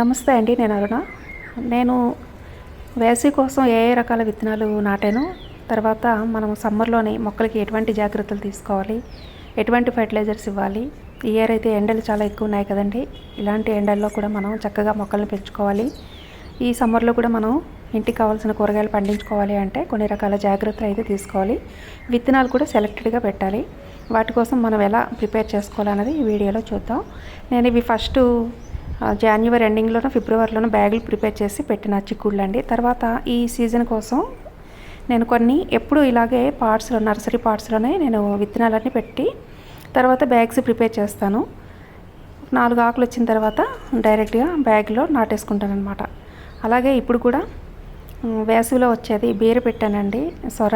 నమస్తే అండి నేను అరుణ. నేను వేసవి కోసం ఏ ఏ రకాల విత్తనాలు నాటాను తర్వాత మనం సమ్మర్లోనే మొక్కలకి ఎటువంటి జాగ్రత్తలు తీసుకోవాలి ఎటువంటి ఫర్టిలైజర్స్ ఇవ్వాలి ఈ ఇయర్ అయితే ఎండలు చాలా ఎక్కువ ఉన్నాయి కదండి ఇలాంటి ఎండల్లో కూడా మనం చక్కగా మొక్కల్ని పెంచుకోవాలి. ఈ సమ్మర్లో కూడా మనం ఇంటికి కావాల్సిన కూరగాయలు పండించుకోవాలి అంటే కొన్ని రకాల జాగ్రత్తలు అయితే తీసుకోవాలి. విత్తనాలు కూడా సెలెక్టెడ్గా పెట్టాలి. వాటి కోసం మనం ఎలా ప్రిపేర్ చేసుకోవాలన్నది ఈ వీడియోలో చూద్దాం. నేను ఇవి ఫస్ట్ జాన్యువరి జనవరి ఎండింగ్లోనో ఫిబ్రవరిలోనో బ్యాగులు ప్రిపేర్ చేసి పెట్టిన చిక్కుళ్ళు అండి తర్వాత ఈ సీజన్ కోసం నేను కొన్ని ఎప్పుడు ఇలాగే పార్ట్స్లో నర్సరీ పార్ట్స్లోనే నేను విత్తనాలన్నీ పెట్టి తర్వాత బ్యాగ్స్ ప్రిపేర్ చేస్తాను. నాలుగు ఆకులు వచ్చిన తర్వాత డైరెక్ట్గా బ్యాగ్లో నాటేసుకుంటాను అనమాట అలాగే ఇప్పుడు కూడా వేసవిలో వచ్చేది బీర పెట్టానండి. సొర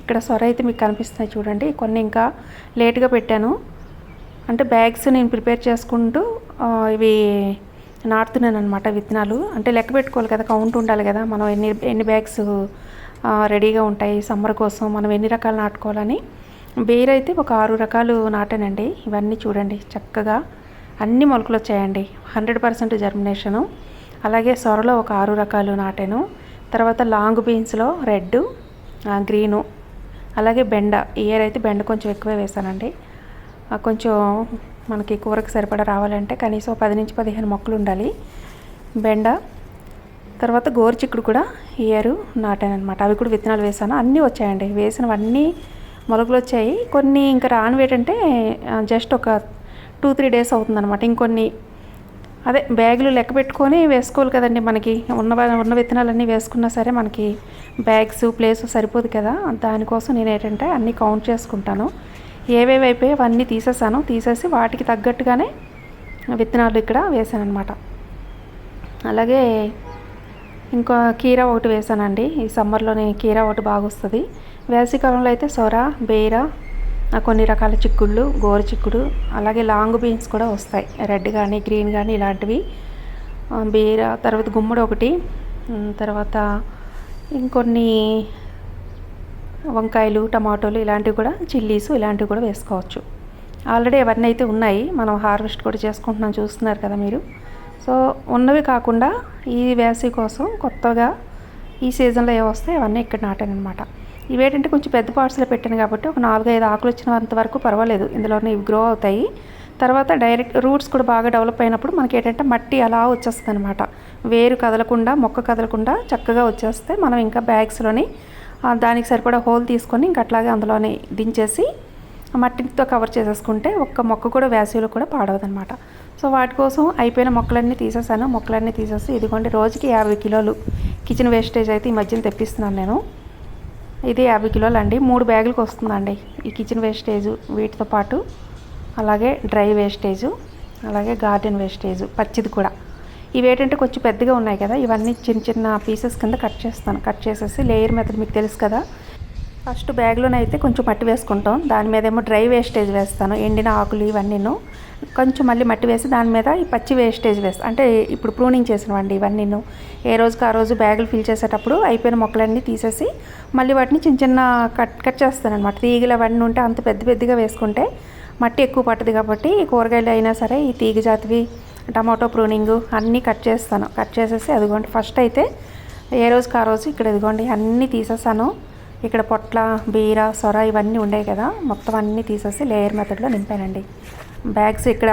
ఇక్కడ సొర అయితే మీకు కనిపిస్తున్నాయి చూడండి. కొన్ని ఇంకా లేట్గా పెట్టాను. అంటే బ్యాగ్స్ నేను ప్రిపేర్ చేసుకుంటూ ఇవి నాటుతున్నాను అనమాట విత్తనాలు. అంటే లెక్క పెట్టుకోవాలి కదా కౌంట్ ఉండాలి కదా మనం ఎన్ని ఎన్ని బ్యాగ్స్ రెడీగా ఉంటాయి సమ్మర్ కోసం మనం ఎన్ని రకాలు నాటుకోవాలని. బేర్ అయితే ఒక ఆరు రకాలు నాటానండి. ఇవన్నీ చూడండి చక్కగా. అన్ని మొలకలు వచ్చాయండి. హండ్రెడ్ పర్సెంట్ జర్మినేషను అలాగే సొరలో ఒక ఆరు రకాలు నాటాను. తర్వాత లాంగ్ బీన్స్లో రెడ్ గ్రీను. అలాగే బెండ. ఇయర్ అయితే బెండ కొంచెం ఎక్కువే వేసానండి కొంచెం మనకి కూరకు సరిపడా రావాలంటే కనీసం పది నుంచి పదిహేను మొక్కలు ఉండాలి. బెండ తర్వాత గోరుచిక్కుడు కూడా ఇయర్ నాటాను అనమాట అవి కూడా విత్తనాలు వేసాను. అన్నీ వచ్చాయండి. వేసినవన్నీ మొలకలు వచ్చాయి. కొన్ని ఇంకా రానివి ఏంటంటే జస్ట్ ఒక టూ త్రీ డేస్ అవుతుందన్నమాట. ఇంకొన్ని అదే బ్యాగులు లెక్క పెట్టుకొని వేసుకోవాలి కదండి మనకి. ఉన్న ఉన్న విత్తనాలన్నీ వేసుకున్నా సరే మనకి బ్యాగ్స్ ప్లేస్ సరిపోదు కదా. దానికోసం నేను ఏంటంటే అన్నీ కౌంట్ చేసుకుంటాను. ఏవేవి అయిపోయి అవన్నీ తీసేసాను. తీసేసి వాటికి తగ్గట్టుగానే విత్తనాలు ఇక్కడ వేసాను అనమాట అలాగే ఇంకా కీర ఒకటి వేసానండి ఈ సమ్మర్లోనే కీర ఒకటి బాగా వస్తుంది వేసవికాలంలో అయితే సొర బేర కొన్ని రకాల చిక్కుళ్ళు గోరు చిక్కుడు అలాగే లాంగ్ బీన్స్ కూడా వస్తాయి. రెడ్ కానీ గ్రీన్ కానీ ఇలాంటివి. బీర తర్వాత గుమ్మడి ఒకటి తర్వాత ఇంకొన్ని వంకాయలు టమాటోలు ఇలాంటివి కూడా చిల్లీస్ ఇలాంటివి కూడా వేసుకోవచ్చు. ఆల్రెడీ అవన్నీ అయితే ఉన్నాయి. మనం హార్వెస్ట్ కూడా చేసుకుంటున్నాం చూస్తున్నారు కదా మీరు. సో ఉన్నవి కాకుండా ఈ వేసవి కోసం కొత్తగా ఈ సీజన్లో ఏ వస్తాయి అవన్నీ ఇక్కడ నాటాను అనమాట ఇవేంటంటే కొంచెం పెద్ద పార్ట్స్లో పెట్టాను కాబట్టి ఒక నాలుగైదు ఆకులు వచ్చినంత వరకు పర్వాలేదు. ఇందులోనే ఇవి గ్రో అవుతాయి. తర్వాత డైరెక్ట్ రూట్స్ కూడా బాగా డెవలప్ అయినప్పుడు మనకి ఏంటంటే మట్టి అలా వచ్చేస్తుంది అనమాట వేరు కదలకుండా మొక్క కదలకుండా చక్కగా వచ్చేస్తే మనం ఇంకా బ్యాగ్స్లోని దానికి సరిపడా హోల్ తీసుకొని ఇంక అట్లాగే అందులోనే దించేసి మట్టితో కవర్ చేసేసుకుంటే ఒక్క మొక్క కూడా వేసవిలో కూడా పాడవదనమాట సో వాటి కోసం అయిపోయిన మొక్కలన్నీ తీసేసాను. మొక్కలన్నీ తీసేసి ఇదిగోండి రోజుకి యాభై కిలోలు కిచెన్ వేస్టేజ్ అయితే ఈ మధ్యన తెప్పిస్తున్నాను నేను. ఇది యాభై కిలోలు అండి. మూడు బ్యాగులకు వస్తుందండి ఈ కిచెన్ వేస్టేజ్. వీటితో పాటు అలాగే డ్రై వేస్టేజ్ అలాగే గార్డెన్ వేస్టేజ్ పచ్చిది కూడా. ఇవి ఏంటంటే కొంచెం పెద్దగా ఉన్నాయి కదా ఇవన్నీ చిన్న చిన్న పీసెస్ కింద కట్ చేస్తాను. కట్ చేసేసి లేయర్ మెథడ్ మీకు తెలుసు కదా. ఫస్ట్ బ్యాగ్లోనైతే కొంచెం మట్టి వేసుకుంటాం. దాని మీద ఏమో డ్రై వేస్టేజ్ వేస్తాను. ఎండిన ఆకులు ఇవన్నీను. కొంచెం మళ్ళీ మట్టి వేసి దాని మీద ఈ పచ్చి వేస్టేజ్ వేస్తాను అంటే ఇప్పుడు ప్రూనింగ్ చేసినవండి ఇవన్నీను. ఏ రోజుకి ఆ రోజు బ్యాగులు ఫిల్ చేసేటప్పుడు అయిపోయిన మొక్కలన్నీ తీసేసి మళ్ళీ వాటిని చిన్న చిన్న కట్ కట్ చేస్తాను అనమాట తీగలు అవన్నీ ఉంటే అంత పెద్ద పెద్దగా వేసుకుంటే మట్టి ఎక్కువ పట్టదు కాబట్టి ఈ కూరగాయలు అయినా సరే ఈ తీగ జాతివి టమాటో ప్రూనింగ్ అన్నీ కట్ చేస్తాను. కట్ చేసేసి అదిగోండి ఫస్ట్ అయితే ఏ రోజుకి ఆ రోజు ఇక్కడ ఇదిగోండి అన్నీ తీసేసాను. ఇక్కడ పొట్ల బీర సొర ఇవన్నీ ఉండేవి కదా మొత్తం అన్నీ తీసేసి లేయర్ మెథడ్లో నింపానండి. బ్యాగ్స్ ఇక్కడ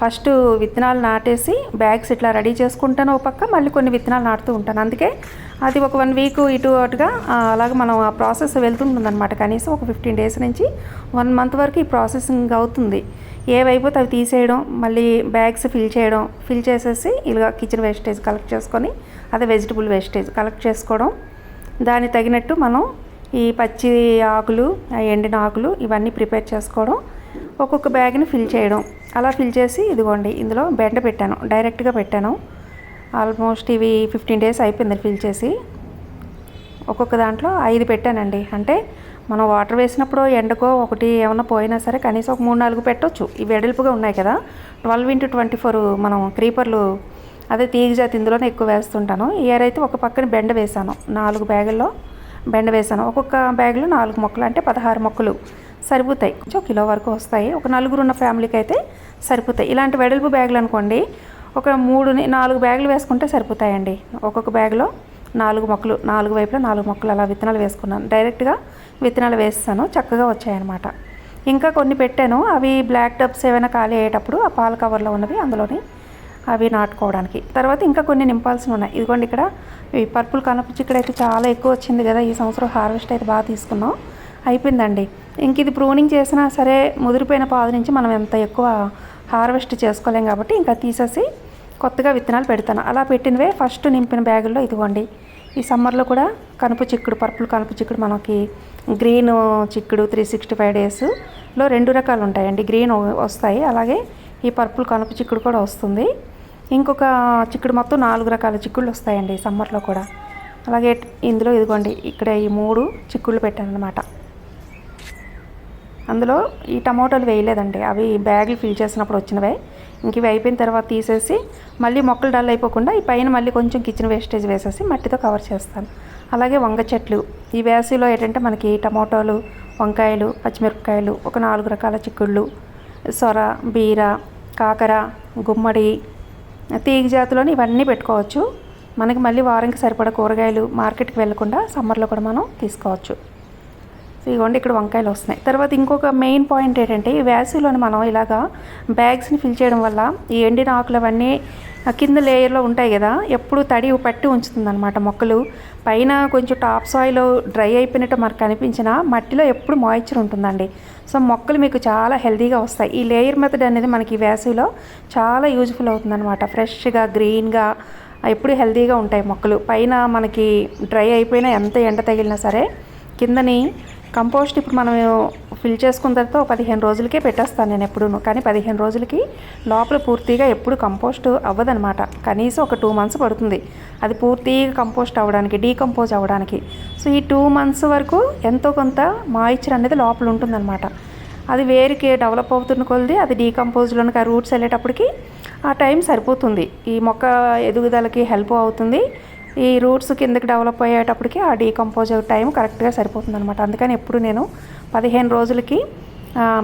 ఫస్ట్ విత్తనాలు నాటేసి బ్యాగ్స్ ఇట్లా రెడీ చేసుకుంటాను ఒక పక్క మళ్ళీ కొన్ని విత్తనాలు నాటుతూ ఉంటాను. అందుకే అది ఒక వన్ వీక్ ఇటు అటుగా ఆ, అలాగే మనం ఆ ప్రాసెస్ వెళ్తుంటుందన్నమాట. కనీసం ఒక ఫిఫ్టీన్ డేస్ నుంచి వన్ మంత్ వరకు ఈ ప్రాసెసింగ్ అవుతుంది. ఏవైపోతే అవి తీసేయడం మళ్ళీ బ్యాగ్స్ ఫిల్ చేయడం ఫిల్ చేసేసి ఇలా కిచెన్ వేస్టేజ్ కలెక్ట్ చేసుకొని అదే వెజిటబుల్ వేస్టేజ్ కలెక్ట్ చేసుకోవడం. దానికి తగినట్టు మనం ఈ పచ్చి ఆకులు ఆ ఎండిన ఆకులు ఇవన్నీ ప్రిపేర్ చేసుకోవడం. ఒక్కొక్క బ్యాగ్ని ఫిల్ చేయడం. అలా ఫిల్ చేసి ఇదిగోండి ఇందులో బెండ పెట్టాను డైరెక్ట్గా పెట్టాను. ఆల్మోస్ట్ ఇవి ఫిఫ్టీన్ డేస్ అయిపోయింది ఫిల్ చేసి. ఒక్కొక్క దాంట్లో ఐదు పెట్టానండి. అంటే మనం వాటర్ వేసినప్పుడు ఎండకో ఒకటి ఏమైనా పోయినా సరే కనీసం ఒక మూడు నాలుగు పెట్టొచ్చు. ఇవి వెడల్పుగా ఉన్నాయి కదా. ట్వెల్వ్ ఇంటూ ట్వంటీ ఫోర్ మనం క్రీపర్లు అదే తీగ జాతి ఇందులోనే ఎక్కువ వేస్తుంటాను. ఇయర్ అయితే ఒక పక్కన బెండ వేసాను నాలుగు బ్యాగుల్లో బెండ వేసాను ఒక్కొక్క బ్యాగులో నాలుగు మొక్కలు అంటే పదహారు మొక్కలు సరిపోతాయి. కొంచెం కిలో వరకు వస్తాయి. ఒక నలుగురు ఉన్న ఫ్యామిలీకి అయితే సరిపోతాయి. ఇలాంటి వెడల్పు బ్యాగులు అనుకోండి ఒక మూడుని నాలుగు బ్యాగులు వేసుకుంటే సరిపోతాయండి. ఒక్కొక్క బ్యాగ్లో నాలుగు మొక్కలు నాలుగు వైపులా నాలుగు మొక్కలు అలా విత్తనాలు వేసుకున్నాను. డైరెక్ట్గా విత్తనాలు వేస్తాను చక్కగా వచ్చాయన్నమాట. ఇంకా కొన్ని పెట్టాను. అవి బ్లాక్ టబ్స్ ఏమైనా ఖాళీ అయ్యేటప్పుడు ఆ పాల కవర్లో ఉన్నవి అందులోని అవి నాటుకోవడానికి. తర్వాత ఇంకా కొన్ని నింపాల్సి ఉన్నాయి. ఇదిగోండి ఇక్కడ ఈ పర్పుల్ కనప ఇక్కడ అయితే చాలా ఎక్కువ వచ్చింది కదా ఈ సంవత్సరం హార్వెస్ట్ అయితే బాగా తీసుకున్నాం. అయిపోయిందండి. ఇంక ఇది ప్రూనింగ్ చేసినా సరే ముదిరిపోయిన పాదు నుంచి మనం ఎంత ఎక్కువ హార్వెస్ట్ చేసుకోలేం కాబట్టి ఇంకా తీసేసి కొత్తగా విత్తనాలు పెడతాను. అలా పెట్టినవే ఫస్ట్ నింపిన బ్యాగుల్లో ఇదిగోండి. ఈ సమ్మర్లో కూడా కనుపు చిక్కుడు పర్పుల్ కనుపు చిక్కుడు మనకి గ్రీన్ చిక్కుడు త్రీ సిక్స్టీ ఫైవ్ డేస్లో రెండు రకాలు ఉంటాయండి. గ్రీన్ వస్తాయి అలాగే ఈ పర్పుల్ కనుపు చిక్కుడు కూడా వస్తుంది. ఇంకొక చిక్కుడు మొత్తం నాలుగు రకాల చిక్కుళ్ళు వస్తాయండి సమ్మర్లో కూడా. అలాగే ఇందులో ఇదిగోండి ఇక్కడ ఈ మూడు చిక్కుళ్ళు పెట్టాను అనమాట అందులో ఈ టమోటాలు వేయలేదండి. అవి బ్యాగులు ఫిల్ చేసినప్పుడు వచ్చినవే. ఇంక ఇవి అయిపోయిన తర్వాత తీసేసి మళ్ళీ మొక్కలు డల్ అయిపోకుండా ఈ పైన మళ్ళీ కొంచెం కిచెన్ వేస్టేజ్ వేసేసి మట్టితో కవర్ చేస్తాను. అలాగే వంగ చెట్లు. ఈ వేసవిలో ఏంటంటే మనకి టమోటాలు వంకాయలు పచ్చిమిరపకాయలు ఒక నాలుగు రకాల చిక్కుళ్ళు సొర బీర కాకర గుమ్మడి తీగ జాతిలోని ఇవన్నీ పెట్టుకోవచ్చు. మనకి మళ్ళీ వారానికి సరిపడా కూరగాయలు మార్కెట్కి వెళ్ళకుండా సమ్మర్లో కూడా మనం తీసుకోవచ్చు. సో ఇదిగోండి ఇక్కడ వంకాయలు వస్తున్నాయి. తర్వాత ఇంకొక మెయిన్ పాయింట్ ఏంటంటే ఈ వేసవిలోని మనం ఇలాగా బ్యాగ్స్ని ఫిల్ చేయడం వల్ల ఈ ఎండిన ఆకులు అవన్నీ కింద లేయర్లో ఉంటాయి కదా ఎప్పుడు తడి పట్టి ఉంచుతుందన్నమాట మొక్కలు. పైన కొంచెం టాప్ సాయిల్ డ్రై అయిపోయినట్టు మనకు కనిపించిన మట్టిలో ఎప్పుడు మాయిశ్చర్ ఉంటుందండి. సో మొక్కలు మీకు చాలా హెల్తీగా వస్తాయి. ఈ లేయర్ మెథడ్ అనేది మనకి వేసవిలో చాలా యూజ్ఫుల్ అవుతుందన్నమాట. ఫ్రెష్గా గ్రీన్గా ఎప్పుడు హెల్తీగా ఉంటాయి మొక్కలు. పైన మనకి డ్రై అయిపోయినా ఎంత ఎండ తగిలినా సరే కిందని కంపోస్ట్ ఇప్పుడు మనం ఫిల్ చేసుకున్న తర్వాత పదిహేను రోజులకే పెట్టేస్తాను నేను ఎప్పుడూ కానీ పదిహేను రోజులకి లోపల పూర్తిగా ఎప్పుడు కంపోస్ట్ అవ్వదనమాట కనీసం ఒక టూ మంత్స్ పడుతుంది. అది పూర్తిగా కంపోస్ట్ అవ్వడానికి డీకంపోజ్ అవ్వడానికి. సో ఈ టూ మంత్స్ వరకు ఎంతో కొంత మాయిశ్చర్ అనేది లోపల ఉంటుందన్నమాట. అది వేరుకి డెవలప్ అవుతున్న కొలది అది డీకంపోజ్లోనికి ఆ రూట్స్ వెళ్ళేటప్పటికి ఆ టైం సరిపోతుంది. ఈ మొక్క ఎదుగుదలకి హెల్ప్ అవుతుంది. ఈ రూట్స్ కిందకి డెవలప్ అయ్యేటప్పటికి ఆ డీకంపోజ్ టైం కరెక్ట్గా సరిపోతుంది అనమాట అందుకని ఎప్పుడు నేను పదిహేను రోజులకి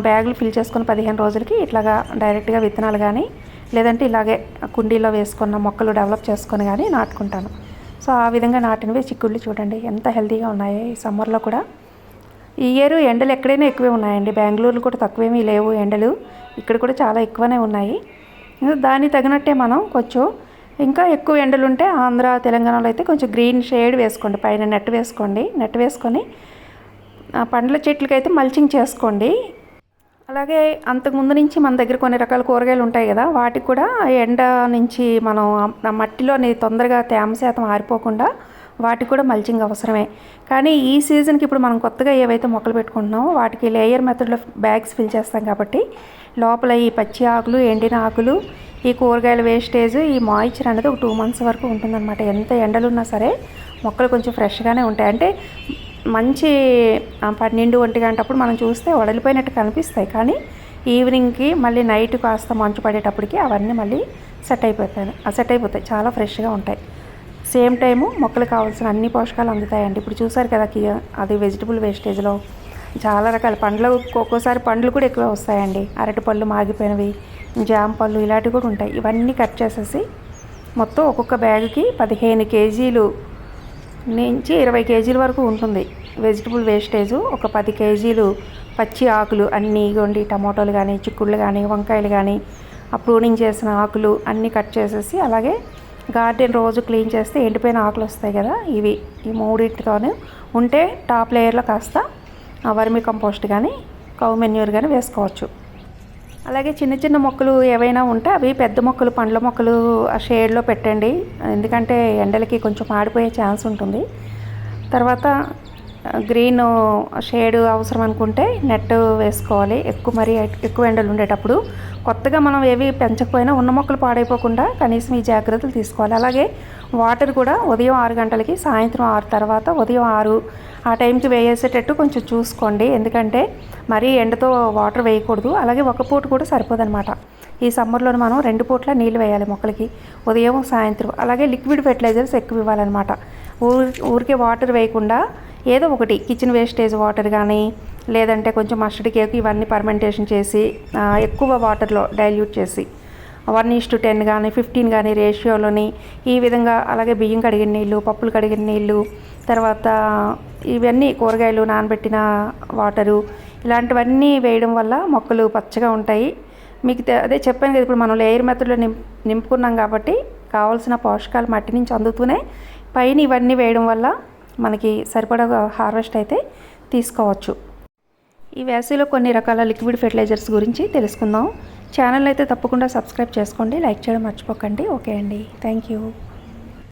బ్యాగులు ఫిల్ చేసుకుని పదిహేను రోజులకి ఇట్లాగా డైరెక్ట్గా విత్తనాలు కానీ లేదంటే ఇలాగే కుండీలో వేసుకున్న మొక్కలు డెవలప్ చేసుకొని కానీ నాటుకుంటాను. సో ఆ విధంగా నాటినవి చిక్కుళ్ళు చూడండి ఎంత హెల్తీగా ఉన్నాయో ఈ సమ్మర్లో కూడా. ఈ ఇయర్ ఎండలు ఎక్కడైనా ఎక్కువే ఉన్నాయండి. బెంగళూరులో కూడా తక్కువేమీ లేవు ఎండలు. ఇక్కడ కూడా చాలా ఎక్కువనే ఉన్నాయి. దానికి తగినట్టే మనం కొంచెం ఇంకా ఎక్కువ ఎండలు ఉంటే ఆంధ్ర తెలంగాణలో అయితే కొంచెం గ్రీన్ షేడ్ వేసుకోండి. పైన నెట్ వేసుకోండి. నెట్ వేసుకొని పండ్ల చెట్లకైతే మల్చింగ్ చేసుకోండి. అలాగే అంతకు ముందు నుంచి మన దగ్గర కొన్ని రకాల కూరగాయలు ఉంటాయి కదా వాటికి కూడా ఎండ నుంచి మనం మట్టిలోని తొందరగా తేమ శాతం ఆరిపోకుండా వాటికి కూడా మల్చింగ్ అవసరమే. కానీ ఈ సీజన్కి ఇప్పుడు మనం కొత్తగా ఏవైతే మొక్కలు పెట్టుకుంటున్నామో వాటికి లేయర్ మెథడ్లో బ్యాగ్స్ ఫిల్ చేస్తాం కాబట్టి లోపల ఈ పచ్చి ఆకులు ఎండిన ఆకులు ఈ కూరగాయల వేస్టేజ్ ఈ మాయిశ్చర్ అనేది ఒక టూ మంత్స్ వరకు ఉంటుందన్నమాట. ఎంత ఎండలు ఉన్నా సరే మొక్కలు కొంచెం ఫ్రెష్గానే ఉంటాయి. అంటే మంచి పన్నెండు ఒంటి గంటప్పుడు మనం చూస్తే వడలిపోయినట్టు కనిపిస్తాయి. కానీ ఈవినింగ్కి మళ్ళీ నైట్ కాస్త మంచు పడేటప్పటికి అవన్నీ మళ్ళీ సెట్ అయిపోతాయి. ఆ సెట్ అయిపోతాయి. చాలా ఫ్రెష్గా ఉంటాయి. సేమ్ టైము మొక్కలు కావాల్సిన అన్ని పోషకాలు అందుతాయండి. ఇప్పుడు చూసారు కదా అది వెజిటబుల్ వేస్టేజ్లో చాలా రకాల పండ్లు ఒక్కోసారి పండ్లు కూడా ఎక్కువ వస్తాయండి. అరటి పళ్ళు మాగిపోయినవి జామ పళ్ళు ఇలాంటివి కూడా ఉంటాయి. ఇవన్నీ కట్ చేసేసి మొత్తం ఒక్కొక్క బ్యాగ్కి పదిహేను కేజీలు నుంచి ఇరవై కేజీల వరకు ఉంటుంది. వెజిటబుల్ వేస్టేజ్ ఒక పది కేజీలు పచ్చి ఆకులు అన్నీ ఇగోండి టమాటోలు కానీ చిక్కుళ్ళు కానీ వంకాయలు కానీ ఆ ప్రూనింగ్ చేసిన ఆకులు అన్నీ కట్ చేసేసి అలాగే గార్డెన్ రోజు క్లీన్ చేస్తే ఎండిపోయిన ఆకులు వస్తాయి కదా ఇవి ఈ మూడింటితోనే. ఉంటే టాప్ లేయర్లో కాస్త ఆ వర్మి కంపోస్ట్ కానీ కౌ మెన్యూర్ కానీ వేసుకోవచ్చు. అలాగే చిన్న చిన్న మొక్కలు ఏవైనా ఉంటే అవి పెద్ద మొక్కలు పండ్ల మొక్కలు ఆ షేడ్లో పెట్టండి. ఎందుకంటే ఎండలకి కొంచెం ఆడిపోయే ఛాన్స్ ఉంటుంది. తర్వాత గ్రీన్ షేడ్ అవసరం అనుకుంటే నెట్ వేసుకోవాలి. ఎక్కువ మరి ఎక్కువ ఎండలు ఉండేటప్పుడు కొత్తగా మనం ఏవి పెంచకపోయినా ఉన్న మొక్కలు పాడైపోకుండా కనీసం ఈ జాగ్రత్తలు తీసుకోవాలి. అలాగే వాటర్ కూడా ఉదయం ఆరు గంటలకి సాయంత్రం ఆరు తర్వాత ఉదయం ఆరు ఆ టైంకి వేసేటట్టు కొంచెం చూసుకోండి. ఎందుకంటే మరీ ఎండతో వాటర్ వేయకూడదు. అలాగే ఒక పూట కూడా సరిపోదన్నమాట. ఈ సమ్మర్లో మనం రెండు పూట్ల నీళ్ళు వేయాలి మొక్కలకి ఉదయం సాయంత్రం. అలాగే లిక్విడ్ ఫెర్టిలైజర్స్ ఎక్కువ ఇవ్వాలన్నమాట. ఊరి ఊరికే వాటర్ వేయకుండా ఏదో ఒకటి కిచెన్ వేస్టేజ్ వాటర్ కానీ లేదంటే కొంచెం మస్టర్డ్ కేక్ ఇవన్నీ పర్మెంటేషన్ చేసి ఎక్కువ వాటర్లో డైల్యూట్ చేసి వన్ ఈస్ టు టెన్ కానీ ఫిఫ్టీన్ కానీ రేషియోలోని ఈ విధంగా అలాగే బియ్యం కడిగిన నీళ్ళు పప్పులు కడిగిన నీళ్ళు తర్వాత ఇవన్నీ కూరగాయలు నానబెట్టిన వాటరు ఇలాంటివన్నీ వేయడం వల్ల మొక్కలు పచ్చగా ఉంటాయి. మీకు అదే చెప్పాను కదా ఇప్పుడు మనం లేయర్ మెథడ్లో నిం నింపుకున్నాం కాబట్టి కావాల్సిన పోషకాలు మట్టి నుంచి అందుతూనే పైన ఇవన్నీ వేయడం వల్ల మనకి సరిపడా హార్వెస్ట్ అయితే తీసుకోవచ్చు. ఈ వేసవిలో కొన్ని రకాల లిక్విడ్ ఫెర్టిలైజర్స్ గురించి తెలుసుకుందాం. ఛానల్ అయితే తప్పకుండా సబ్స్క్రైబ్ చేసుకోండి లైక్ చేయడం మర్చిపోకండి. ఓకే అండి. Thank you.